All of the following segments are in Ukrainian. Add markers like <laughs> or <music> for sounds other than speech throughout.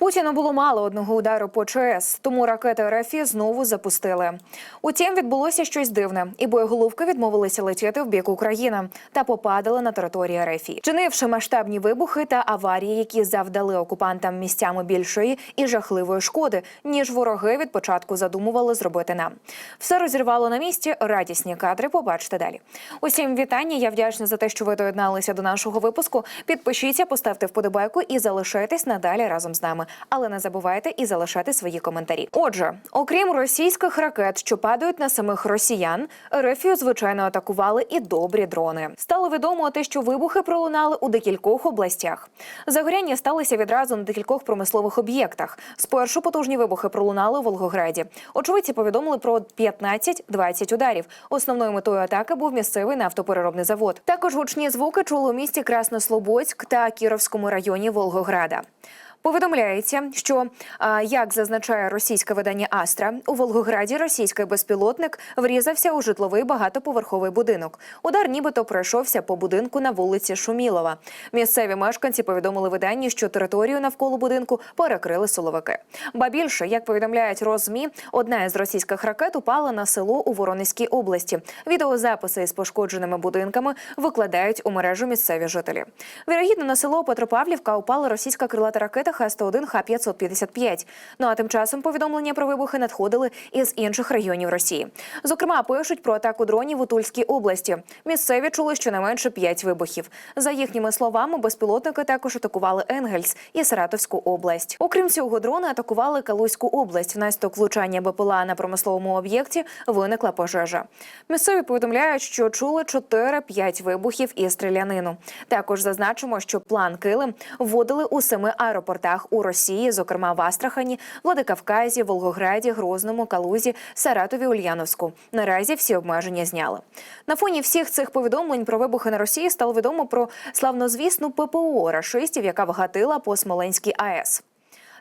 Путіну було мало одного удару по ЧС, тому ракети РФ знову запустили. Утім, відбулося щось дивне, і боєголовки відмовилися летіти в бік України та попадали на території РФ, чинивши масштабні вибухи та аварії, які завдали окупантам місцями більшої і жахливої шкоди, ніж вороги від початку задумували зробити нам. Все розірвало на місці. Радісні кадри побачите далі. Усім вітання. Я вдячна за те, що ви доєдналися до нашого випуску. Підпишіться, поставте вподобайку і залишайтесь надалі разом з нами. Але не забувайте і залишати свої коментарі. Отже, окрім російських ракет, що падають на самих росіян, Рефію звичайно атакували і добрі дрони. Стало відомо те, що вибухи пролунали у декількох областях. Загоряння сталися відразу на декількох промислових об'єктах. Спершу потужні вибухи пролунали у Волгограді. Очевидці повідомили про 15-20 ударів. Основною метою атаки був місцевий нафтопереробний завод. Також гучні звуки чули у місті Краснослободськ та Кіровському районі Волгограда. Повідомляється, що як зазначає російське видання Астра, у Волгограді російський безпілотник врізався у житловий багатоповерховий будинок. Удар нібито пройшовся по будинку на вулиці Шумілова. Місцеві мешканці повідомили виданню, що територію навколо будинку перекрили силовики. Ба більше, як повідомляють Розмі, одна із російських ракет упала на село у Воронезькій області. Відеозаписи із пошкодженими будинками викладають у мережу місцеві жителі. Вірогідно, на село Петропавлівка упала російська крилата ракета Х-101 Х-555. Ну а тим часом повідомлення про вибухи надходили із інших регіонів Росії. Зокрема, пишуть про атаку дронів у Тульській області. Місцеві чули щонайменше п'ять вибухів. За їхніми словами, безпілотники також атакували Енгельс і Саратовську область. Окрім цього, дрони атакували Калузьку область. Внаслідок влучання БПЛА на промисловому об'єкті виникла пожежа. Місцеві повідомляють, що чули 4-5 вибухів і стрілянину. Також зазначимо, що план Килим вводили у семи аеропортах у Росії, зокрема в Астрахані, Владикавказі, Волгограді, Грозному, Калузі, Саратові, Ульяновську. Наразі всі обмеження зняли. На фоні всіх цих повідомлень про вибухи на Росії стало відомо про славнозвісну ППО рашистів, яка вгатила по Смоленській АЕС.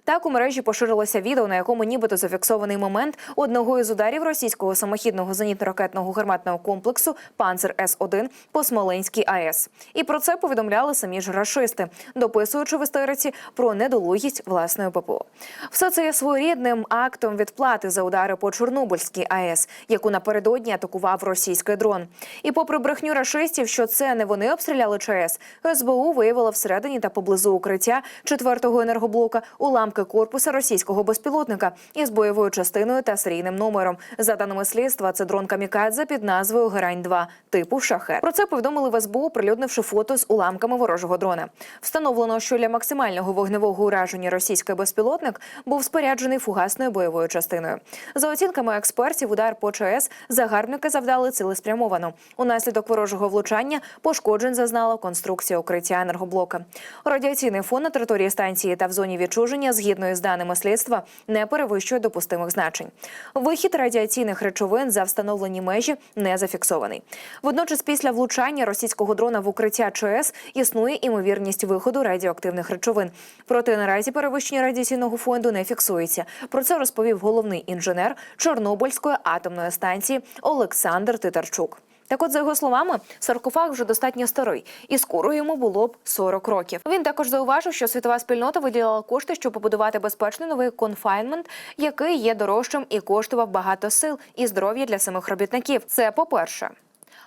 Так у мережі поширилося відео, на якому нібито зафіксований момент одного із ударів російського самохідного зенітно-ракетного гарматного комплексу Панцер С 1 по Смоленській АЕС. І про це повідомляли самі ж рашисти, дописуючи в істериці про недолугість власної ППО. Все це є своєрідним актом відплати за удари по Чорнобильській АЕС, яку напередодні атакував російський дрон. І попри брехню рашистів, що це не вони обстріляли ЧАЕС, СБУ виявила всередині та поблизу укриття четвертого енергоблока уламки корпуса російського безпілотника із бойовою частиною та серійним номером. За даними слідства, це дрон Камікадзе під назвою Герань 2 типу Шахет. Про це повідомили в СБУ, прилюднивши фото з уламками ворожого дрона. Встановлено, що для максимального вогневого ураження російський безпілотник був споряджений фугасною бойовою частиною. За оцінками експертів, удар по ЧАЕС загарбники завдали цілеспрямовано. Унаслідок ворожого влучання пошкоджень зазнала конструкція укриття енергоблока. Радіаційний фон на території станції та в зоні відчуження, згідно із даними слідства, не перевищує допустимих значень. Вихід радіаційних речовин за встановлені межі не зафіксований. Водночас, після влучання російського дрона в укриття ЧАЕС існує імовірність виходу радіоактивних речовин. Проте наразі перевищення радіаційного фонду не фіксується. Про це розповів головний інженер Чорнобильської атомної станції Олександр Титарчук. Так от, за його словами, саркофаг вже достатньо старий, і скоро йому було б 40 років. Він також зауважив, що світова спільнота виділила кошти, щоб побудувати безпечний новий конфайнмент, який є дорожчим і коштував багато сил і здоров'я для самих робітників. Це по-перше.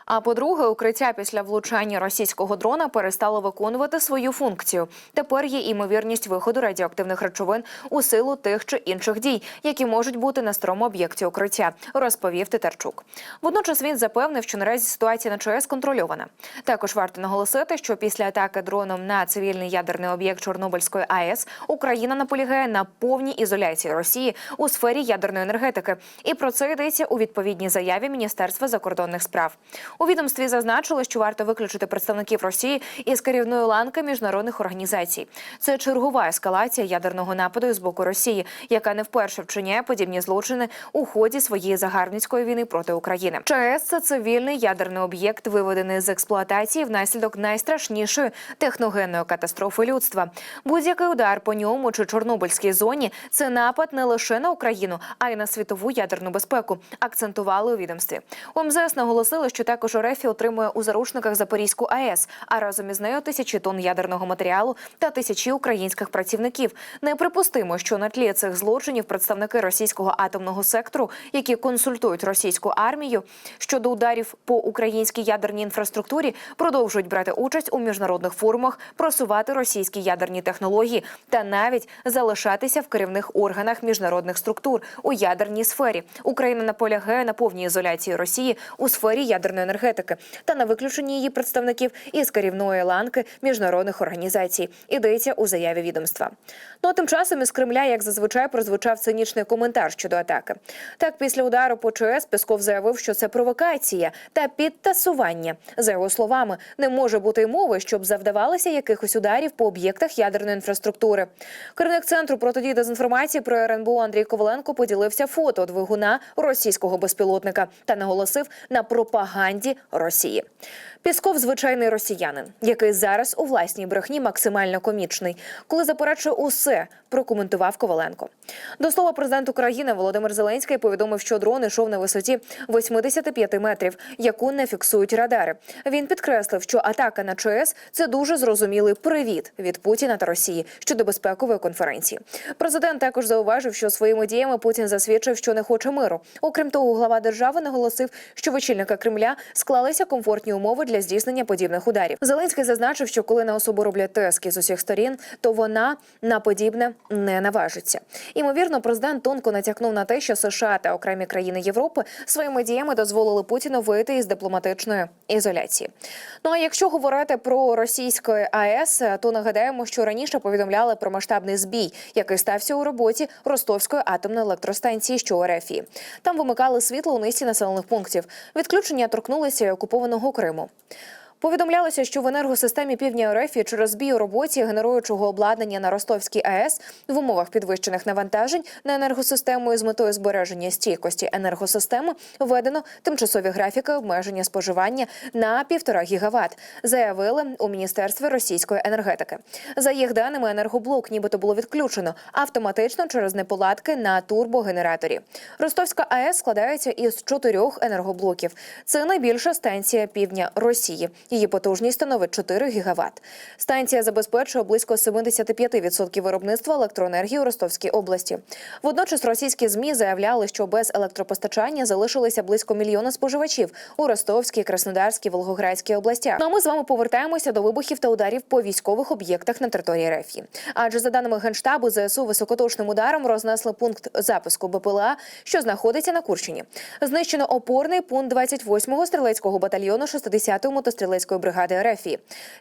А по-друге, укриття після влучання російського дрона перестало виконувати свою функцію. Тепер є імовірність виходу радіоактивних речовин у силу тих чи інших дій, які можуть бути на старому об'єкті укриття, розповів Титарчук. Водночас він запевнив, що наразі ситуація на ЧАЕС контрольована. Також варто наголосити, що після атаки дроном на цивільний ядерний об'єкт Чорнобильської АЕС Україна наполягає на повній ізоляції Росії у сфері ядерної енергетики. І про це йдеться у відповідній заяві Міністерства закордонних справ. У відомстві зазначили, що варто виключити представників Росії із керівної ланки міжнародних організацій. Це чергова ескалація ядерного нападу з боку Росії, яка не вперше вчиняє подібні злочини у ході своєї загарбницької війни проти України. ЧАЕС – це цивільний ядерний об'єкт, виведений з експлуатації внаслідок найстрашнішої техногенної катастрофи людства. Будь-який удар по ньому чи Чорнобильській зоні це напад не лише на Україну, а й на світову ядерну безпеку. Акцентували у відомстві. У МЗС наголосили, що також Також РФ отримує у заручниках Запорізьку АЕС, а разом із нею тисячі тонн ядерного матеріалу та тисячі українських працівників. Неприпустимо, що на тлі цих злочинів представники російського атомного сектору, які консультують російську армію щодо ударів по українській ядерній інфраструктурі, продовжують брати участь у міжнародних форумах, просувати російські ядерні технології та навіть залишатися в керівних органах міжнародних структур у ядерній сфері. Україна наполягає на повній ізоляції Росії у сфері ядерної енергетики та на виключенні її представників із керівної ланки міжнародних організацій. Ідеться у заяві відомства. Ну а тим часом із Кремля, як зазвичай, прозвучав цинічний коментар щодо атаки. Так, після удару по ЧС Песков заявив, що це провокація та підтасування. За його словами, не може бути й мови, щоб завдавалося якихось ударів по об'єктах ядерної інфраструктури. Керівник центру протидії дезінформації про РНБО Андрій Коваленко поділився фото двигуна російського безпілотника та наголосив на пропаганді Росії. Пісков звичайний росіянин, який зараз у власній брехні максимально комічний, коли заперечує усе, прокоментував Коваленко. До слова, президент України Володимир Зеленський повідомив, що дрон йшов на висоті 85 метрів, яку не фіксують радари. Він підкреслив, що атака на ЧС це дуже зрозумілий привіт від Путіна та Росії щодо безпекової конференції. Президент також зауважив, що своїми діями Путін засвідчив, що не хоче миру. Окрім того, глава держави наголосив, що в очільника Кремля склалися комфортні умови для здійснення подібних ударів. Зеленський зазначив, що коли на особу роблять тиски з усіх сторін, то вона на подібне не наважиться. Імовірно, президент тонко натякнув на те, що США та окремі країни Європи своїми діями дозволили Путіну вийти із дипломатичної ізоляції. Ну а якщо говорити про російську АЕС, то нагадаємо, що раніше повідомляли про масштабний збій, який стався у роботі Ростовської атомної електростанції, що у РФ. Там вимикали світло у низці населених пунктів. Відключення торкнулися окупованого Криму. Повідомлялося, що в енергосистемі півдня РФ через збій у роботі генеруючого обладнання на Ростовській АЕС в умовах підвищених навантажень на енергосистему із метою збереження стійкості енергосистеми введено тимчасові графіки обмеження споживання на півтора гігават, заявили у міністерстві російської енергетики. За їх даними, енергоблок нібито було відключено автоматично через неполадки на турбогенераторі. Ростовська АЕС складається із чотирьох енергоблоків. Це найбільша станція півдня Росії. Її потужність становить 4 гігават. Станція забезпечує близько 75% виробництва електроенергії у Ростовській області. Водночас російські змі заявляли, що без електропостачання залишилися близько мільйона споживачів у Ростовській, Краснодарській, Волгоградській областях. Ну а ми з вами повертаємося до вибухів та ударів по військових об'єктах на території РФ. Адже за даними генштабу, ЗСУ високоточним ударом рознесли пункт запуску БПЛА, що знаходиться на Курщині. Знищено опорний пункт 28-го стрілецького батальйону 60-ї мотострілецької бригади РФ.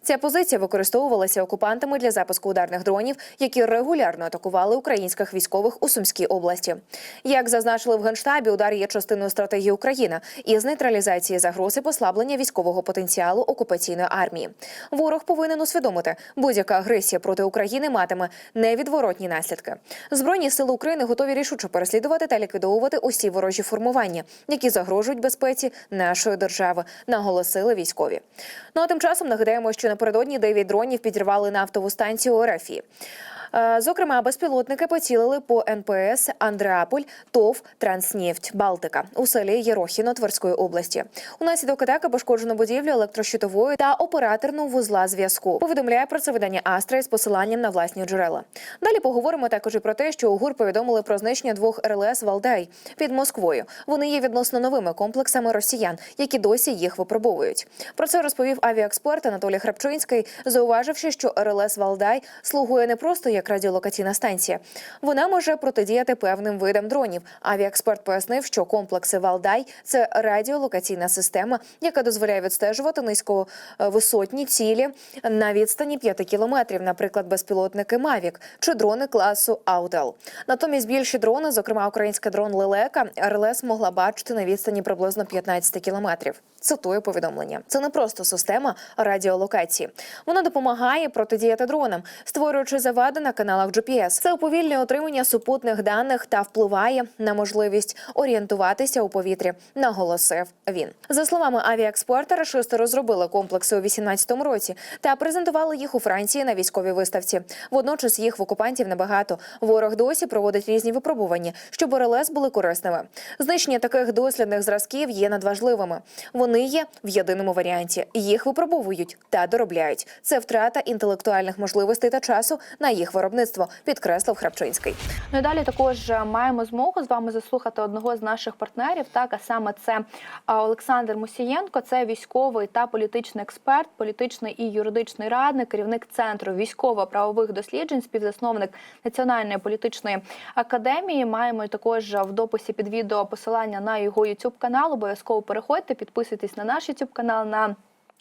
Ця позиція використовувалася окупантами для запуску ударних дронів, які регулярно атакували українських військових у Сумській області. Як зазначили в генштабі, удар є частиною стратегії України із нейтралізації загрози послаблення військового потенціалу окупаційної армії. Ворог повинен усвідомити, будь-яка агресія проти України матиме невідворотні наслідки. Збройні сили України готові рішуче переслідувати та ліквідовувати усі ворожі формування, які загрожують безпеці нашої держави, наголосили військові. Ну а тим часом нагадаємо, що напередодні дев'ять дронів підірвали нафтову станцію РФ. Е, Зокрема, безпілотники поцілили по НПС Андреаполь, ТОВ, Транснефть, Балтика у селі Єрохіно Тверської області. Унаслідок атаки пошкоджено будівлю електрощитової та операторну вузла зв'язку. Повідомляє про це видання Астра із посиланням на власні джерела. Далі поговоримо також і про те, що у ГУР повідомили про знищення двох РЛС Валдай під Москвою. Вони є відносно новими комплексами росіян, які досі їх випробовують. Про це розповів авіаексперт Анатолій Храпчинський, зауваживши, що РЛС Валдай слугує не просто як радіолокаційна станція. Вона може протидіяти певним видам дронів. Авіаексперт пояснив, що комплекси Валдай це радіолокаційна система, яка дозволяє відстежувати низьковисотні цілі на відстані 5 кілометрів, наприклад, безпілотники Мавік чи дрони класу Аудел. Натомість більші дрони, зокрема український дрон Лелека, РЛС могла бачити на відстані приблизно 15 кілометрів. Цитує повідомлення. Це не просто система радіолокації. Вона допомагає протидіяти дронам, створюючи завади на на каналах GPS. Це уповільнює отримання супутних даних та впливає на можливість орієнтуватися у повітрі. Наголосив він. За словами авіаексперта, рашисти розробили комплекси у 18-му році та презентували їх у Франції на військовій виставці. Водночас їх в окупантів небагато. Ворог досі проводить різні випробування, щоб РЛС були корисними. Знищення таких дослідних зразків є надважливими. Вони є в єдиному варіанті. Їх випробовують та доробляють. Це втрата інтелектуальних можливостей та часу на їх виробництво, підкреслив Храпчинський. Ну і далі також е, маємо змогу з вами заслухати одного з наших партнерів. Так, а саме це Олександр Мусієнко, це військовий та політичний експерт, політичний і юридичний радник, керівник центру військово-правових досліджень, співзасновник Національної політичної академії. Маємо також в дописі під відео посилання на його youtube канал. Обов'язково переходьте, підписуйтесь на наш youtube канал. на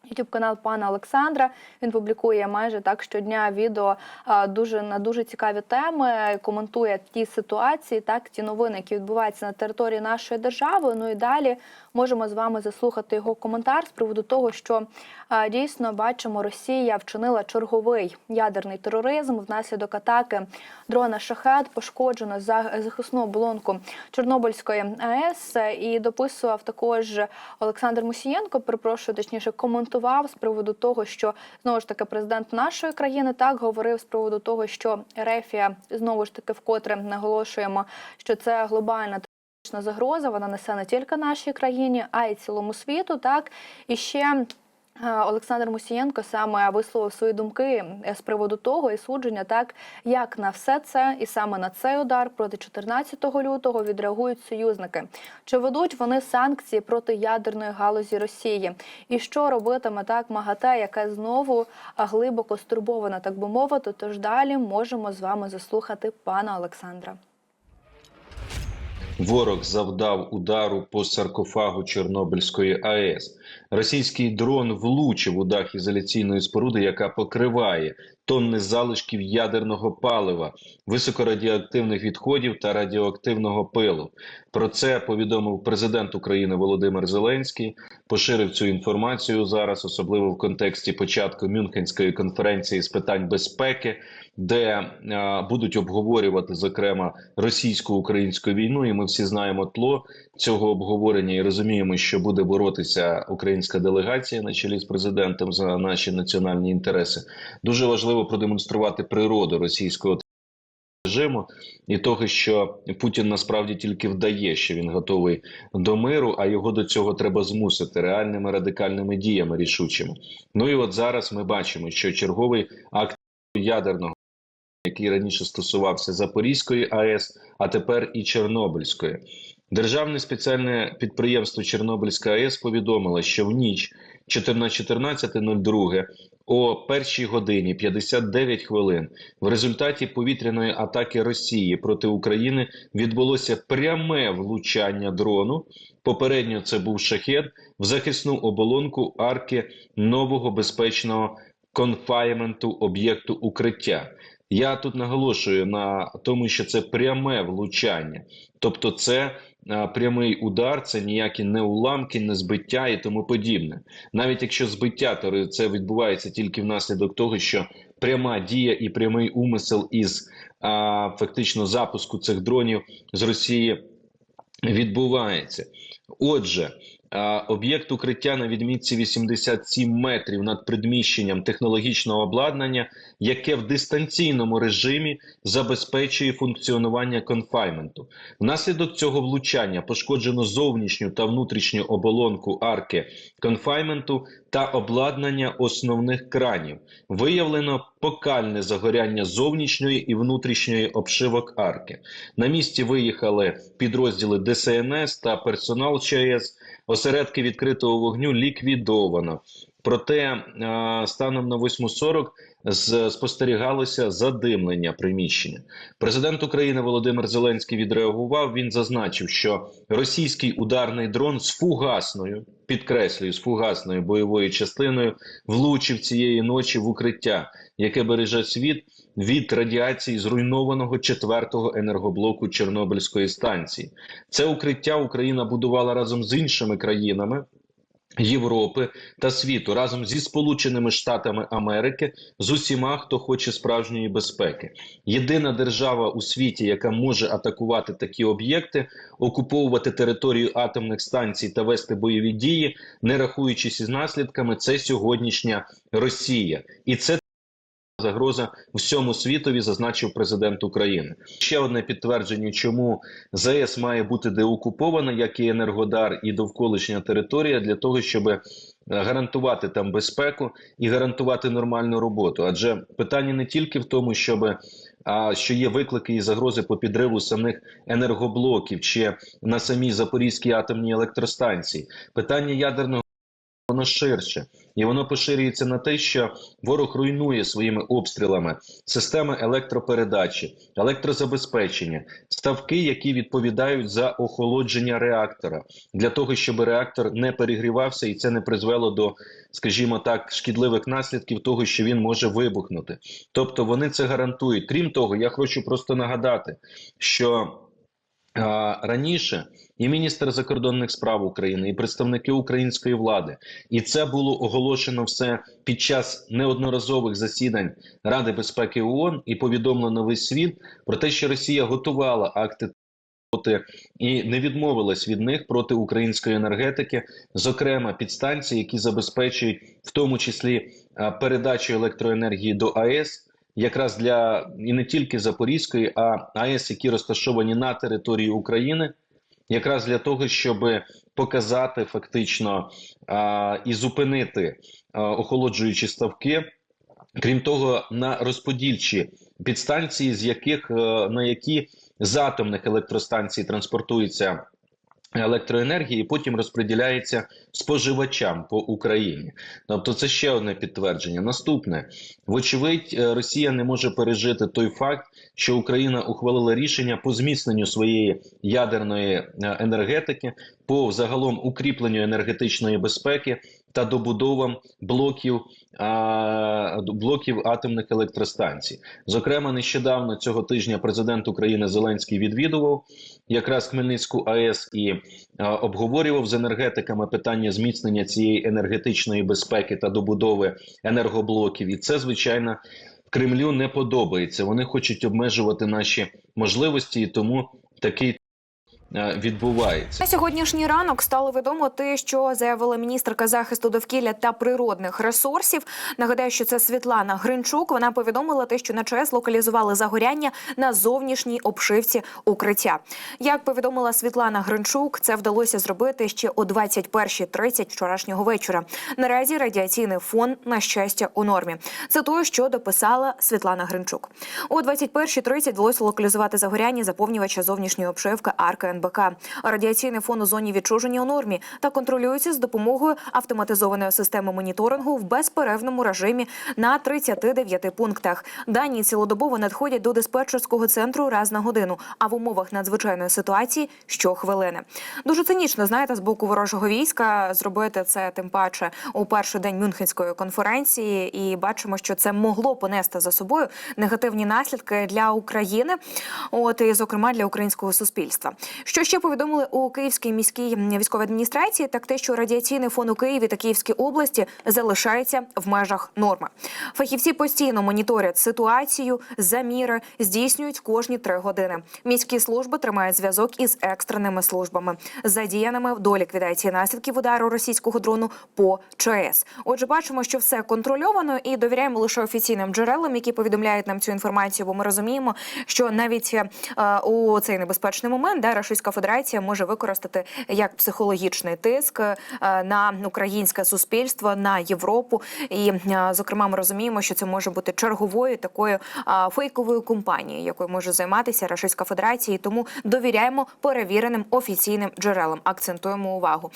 Ютуб канал пана Олександра. Він публікує майже так щодня відео дуже на дуже цікаві теми. Коментує ті ситуації, так ті новини, які відбуваються на території нашої держави. Ну і далі можемо з вами заслухати його коментар з приводу того, що дійсно бачимо, Росія вчинила черговий ядерний тероризм внаслідок атаки дрона Шахет. Пошкоджено за- захисну оболонку Чорнобильської АЕС. І дописував також Олександр Мусієнко. Перепрошую, точніше, коментував з приводу того, що знову ж таки президент нашої країни так говорив з приводу того, що Ерефія знову ж таки вкотре наголошуємо, що це глобальна терористична загроза. Вона несе не тільки нашій країні, а й цілому світу. Так і ще. Е, Олександр Мусієнко саме висловив свої думки е, з приводу того і судження, так як на все це, і саме на цей удар проти 14 лютого відреагують союзники. Чи ведуть вони санкції проти ядерної галузі Росії? І що робитиме так МАГАТЕ, яке знову глибоко стурбована, так би мовити? Тож далі можемо з вами заслухати пана Олександра. Ворог завдав удару по саркофагу Чорнобильської АЕС. Російський дрон влучив у дах ізоляційної споруди, яка покриває тонни залишків ядерного палива, високорадіоактивних відходів та радіоактивного пилу. Про це повідомив президент України Володимир Зеленський. Поширив цю інформацію зараз, особливо в контексті початку Мюнхенської конференції з питань безпеки, де е, будуть обговорювати зокрема російсько-українську війну. І ми всі знаємо тло цього обговорення і розуміємо, що буде боротися українська делегація на чолі з президентом за наші національні інтереси. Дуже важливо продемонструвати природу російського режиму і того, що Путін насправді тільки вдає, що він готовий до миру, а його до цього треба змусити реальними радикальними діями рішучими. Ну і от зараз ми бачимо, що черговий акт ядерного. Який раніше стосувався Запорізької АЕС, а тепер і Чорнобильської, державне спеціальне підприємство Чорнобильська АЕС повідомило, що в ніч 14.02 о першій годині 59 хвилин в результаті повітряної атаки Росії проти України відбулося пряме влучання дрону. Попередньо це був шахет в захисну оболонку арки нового безпечного конфайменту об'єкту укриття. Я тут наголошую на тому, що це пряме влучання, тобто це прямий удар, це ніякі не уламки, не збиття і тому подібне. Навіть якщо збиття, то це відбувається тільки внаслідок того, що пряма дія і прямий умисел із а, фактично запуску цих дронів з Росії відбувається. Отже, об'єкт укриття на відмітці 87 метрів над приміщенням технологічного обладнання, яке в дистанційному режимі забезпечує функціонування конфайменту. Внаслідок цього влучання пошкоджено зовнішню та внутрішню оболонку арки конфайменту та обладнання основних кранів. Виявлено покальне загоряння зовнішньої і внутрішньої обшивок арки. На місці виїхали підрозділи ДСНС та персонал ЧАЕС. Осередки відкритого вогню ліквідовано. Проте е, станом на 8.40 з- спостерігалося задимлення приміщення. Президент України Володимир Зеленський відреагував. Він зазначив, що російський ударний дрон з фугасною, підкреслюю, з фугасною бойовою частиною влучив цієї ночі в укриття, яке береже світ від радіації зруйнованого четвертого енергоблоку Чорнобильської станції. Це укриття Україна будувала разом з іншими країнами. Європи та світу разом зі Сполученими Штатами Америки з усіма, хто хоче справжньої безпеки. Єдина держава у світі, яка може атакувати такі об'єкти, окуповувати територію атомних станцій та вести бойові дії, не рахуючись із наслідками, це сьогоднішня Росія, і це загроза всьому світові, зазначив президент України. Ще одне підтвердження, чому ЗАЕС має бути деокупована, як і Енергодар, і довколишня територія, для того, щоб е, гарантувати там безпеку і гарантувати нормальну роботу. Адже питання не тільки в тому, щоб а що є виклики і загрози по підриву самих енергоблоків чи на самій Запорізькій атомній електростанції. Питання ядерного воно ширше, і воно поширюється на те, що ворог руйнує своїми обстрілами системи електропередачі, електрозабезпечення, ставки, які відповідають за охолодження реактора, для того, щоб реактор не перегрівався, і це не призвело до, скажімо так, шкідливих наслідків того, що він може вибухнути. Тобто вони це гарантують. Крім того, я хочу просто нагадати, що раніше і міністр закордонних справ України, і представники української влади, і це було оголошено все під час неодноразових засідань Ради безпеки ООН і повідомлено весь світ про те, що Росія готувала акти проти і не відмовилась від них проти української енергетики, зокрема підстанції, які забезпечують в тому числі передачу електроенергії до АЕС. Якраз для і не тільки Запорізької, а АЕС, які розташовані на території України, якраз для того, щоб показати фактично а, і зупинити а, охолоджуючі ставки. Крім того, на розподільчі підстанції, з яких е, на які з атомних електростанцій транспортується електроенергія, і потім розподіляється споживачам по Україні. Тобто, це ще одне підтвердження. Наступне, вочевидь, е, Росія не може пережити той факт, що Україна ухвалила рішення по зміцненню своєї ядерної е, енергетики, по загалом укріпленню енергетичної безпеки та добудовам блоків, а, блоків атомних електростанцій. Зокрема, нещодавно цього тижня президент України Зеленський відвідував якраз Хмельницьку АЕС і а, обговорював з енергетиками питання зміцнення цієї енергетичної безпеки та добудови енергоблоків. І це звичайно Кремлю не подобається. Вони хочуть обмежувати наші можливості, і тому такий відбувається. На сьогоднішній ранок стало відомо те, що заявила міністерка захисту довкілля та природних ресурсів. Нагадаю, що це Світлана Гринчук. Вона повідомила те, що на ЧАЕС локалізували загоряння на зовнішній обшивці укриття. Як повідомила Світлана Гринчук, це вдалося зробити ще о 21.30 вчорашнього вечора. Наразі радіаційний фон на щастя у нормі. Це то, що дописала Світлана Гринчук. О 21.30 вдалося локалізувати загоряння заповнювача зовнішньої обшивки арки НБК. Радіаційний фон у зоні відчуження у нормі та контролюється з допомогою автоматизованої системи моніторингу в безперервному режимі на 39 пунктах. Дані цілодобово надходять до диспетчерського центру раз на годину, а в умовах надзвичайної ситуації щохвилини. Дуже цинічно знаєте з боку ворожого війська зробити це тим паче у перший день Мюнхенської конференції, і бачимо, що це могло понести за собою негативні наслідки для України, от і зокрема для українського суспільства. Що ще повідомили у Київській міській військовій адміністрації, так те, що радіаційний фон у Києві та Київській області залишається в межах норми. Фахівці постійно моніторять ситуацію, заміри здійснюють кожні три години. Міські служби тримають зв'язок із екстреними службами, задіяними до ліквідації наслідків удару російського дрону по ЧАЕС. Отже, бачимо, що все контрольовано і довіряємо лише офіційним джерелам, які повідомляють нам цю інформацію. Бо ми розуміємо, що навіть е, у цей небезпечний момент да, Російська Федерація може використати як психологічний тиск е, на українське суспільство, на Європу. І, е, зокрема, ми розуміємо, що це може бути черговою такою фейковою компанією, якою може займатися Російська Федерація. І Тому довіряємо перевіреним офіційним джерелам. Акцентуємо увагу.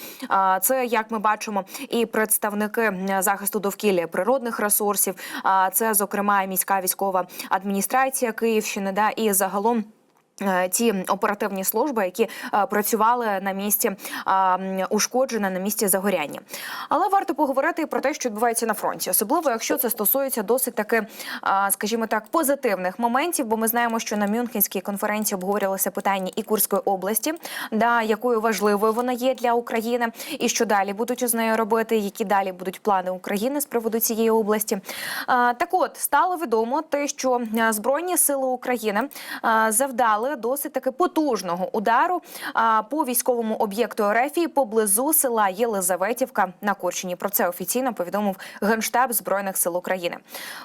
Це як ми бачимо, і представники захисту довкілля природних ресурсів. А це, зокрема, міська військова адміністрація Київщини, да і загалом. Е, Ті оперативні служби, які е, працювали на місці ушкодження, на місці загоряння. Але варто поговорити про те, що відбувається на фронті, особливо якщо це стосується досить таки, скажімо так, позитивних моментів. Бо ми знаємо, що на Мюнхенській конференції обговорювалося питання і Курської області, да якою важливою вона є для України, і що далі будуть з нею робити, які далі будуть плани України з приводу цієї області. Так, от стало відомо те, що збройні сили України а, завдали досить таки потужного удару по військовому об'єкту Ерефії поблизу села Єлизаветівка на Курщині. Про це офіційно повідомив генштаб збройних сил України.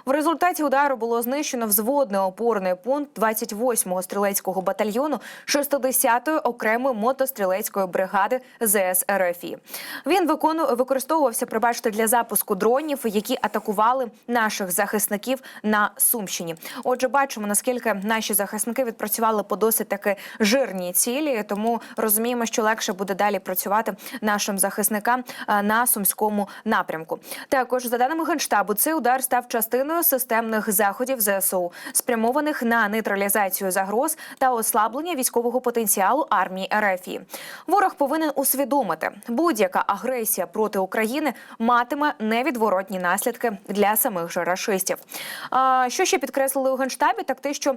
В результаті удару було знищено взводний опорний пункт 28-го стрілецького батальйону 60-ї окремої мотострілецької бригади ЗС РФІ. Він викону використовувався, пробачте, для запуску дронів, які атакували наших захисників на Сумщині. Отже, бачимо наскільки наші захисники відпрацювали по досить таки жирній цілі, тому розуміємо, що легше буде далі працювати нашим захисникам е, на сумському напрямку. Також за даними генштабу, цей удар став частиною системних заходів ЗСУ, спрямованих на нейтралізацію загроз та ослаблення військового потенціалу армії РФ. Ворог повинен усвідомити, будь-яка агресія проти України матиме невідворотні наслідки для самих же рашистів. Що ще підкреслили у генштабі? Так те, що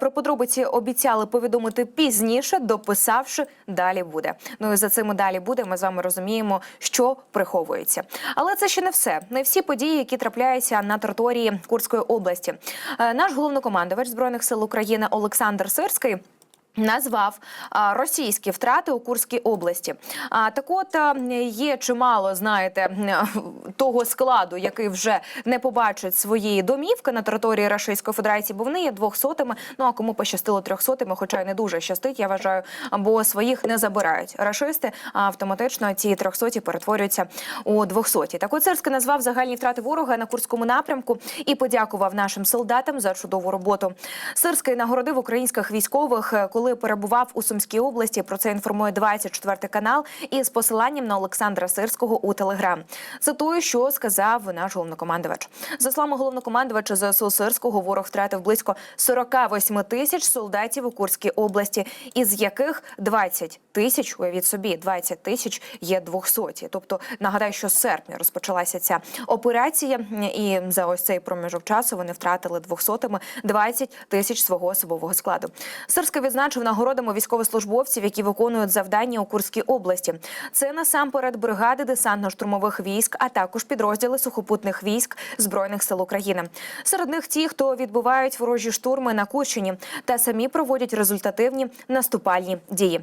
про подробиці обіцяли повідомити пізніше, дописавши далі буде. Ну і за цим далі буде. Ми з вами розуміємо, що приховується. Але це ще не все. Не всі події, які трапляються на території Курської області. Е, Наш головнокомандувач збройних сил України Олександр Сирський. Назвав російські втрати у Курській області. А так, от є чимало, знаєте, <laughs> того складу, який вже не побачить своєї домівки на території Російської Федерації, бо вони є двохсотими. Ну а кому пощастило трьохсотими, хоча й не дуже щастить, я вважаю, бо своїх не забирають. Рашисти автоматично ці трьохсоті перетворюються у двохсоті. Так от назвав загальні втрати ворога на курському напрямку і подякував нашим солдатам за чудову роботу. Сирський нагородив українських військових, е, коли перебував у Сумській області. Про це інформує 24 канал із посиланням на Олександра Сирського у Телеграм. Цитую, що сказав наш головнокомандувач. За словами головнокомандувача ЗСУ Сирського, ворог втратив близько 48 тисяч солдатів у Курській області, із яких 20 тисяч, уявіть собі, 20 тисяч є 200. Тобто нагадаю, що з серпня розпочалася ця операція, і за ось цей проміжок часу вони втратили 200-ми 20 тисяч свого особового складу. Сирський відзначив нагородами військовослужбовців, які виконують завдання у Курській області. Це насамперед бригади десантно-штурмових військ, а також підрозділи сухопутних військ збройних сил України. Серед них ті, хто відбувають ворожі штурми на Курщині та самі проводять результативні наступальні дії.